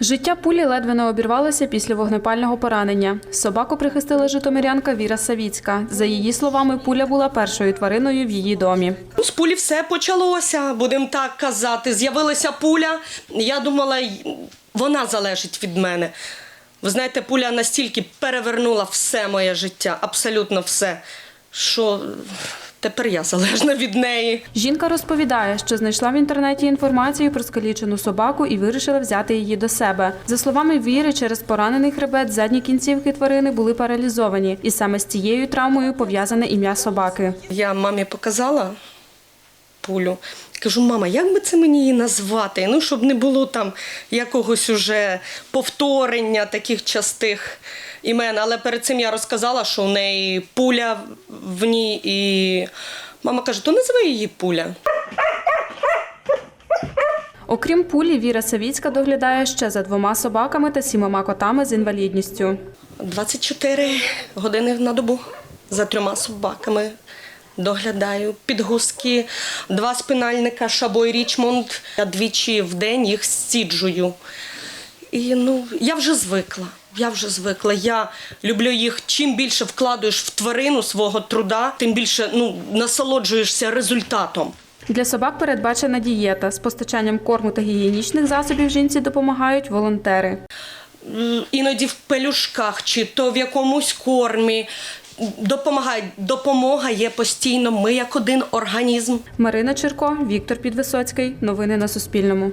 Життя пулі ледве не обірвалося після вогнепального поранення. Собаку прихистила житомирянка Віра Савіцька. За її словами, пуля була першою твариною в її домі. З пулі все почалося, будемо так казати. З'явилася пуля. Я думала, вона залежить від мене. Ви знаєте, пуля настільки перевернула все моє життя, абсолютно все, що тепер я залежна від неї. Жінка розповідає, що знайшла в інтернеті інформацію про скалічену собаку і вирішила взяти її до себе. За словами Віри, через поранений хребет задні кінцівки тварини були паралізовані, і саме з цією травмою пов'язане ім'я собаки. Я мамі показала пулю. Кажу, мама, як би це мені її назвати? Ну, щоб не було там якогось уже повторення таких частих імен. Але перед цим я розказала, що у неї пуля в ній, і мама каже, то назви її пуля. Окрім пулі, Віра Савіцька доглядає ще за двома собаками та сімома котами з інвалідністю. 24 години на добу за трьома собаками. Доглядаю підгузки, два спинальника, шабо і річмонд. Я двічі в день їх зціджую. І ну, я вже звикла. Я вже звикла. Я люблю їх. Чим більше вкладуєш в тварину свого труда, тим більше ну, насолоджуєшся результатом. Для собак передбачена дієта. З постачанням корму та гігієнічних засобів жінці допомагають волонтери. Іноді в пелюшках чи то в якомусь кормі. Допомагають. Допомога є постійно. Ми як один організм. Марина Черко, Віктор Підвисоцький. Новини на Суспільному.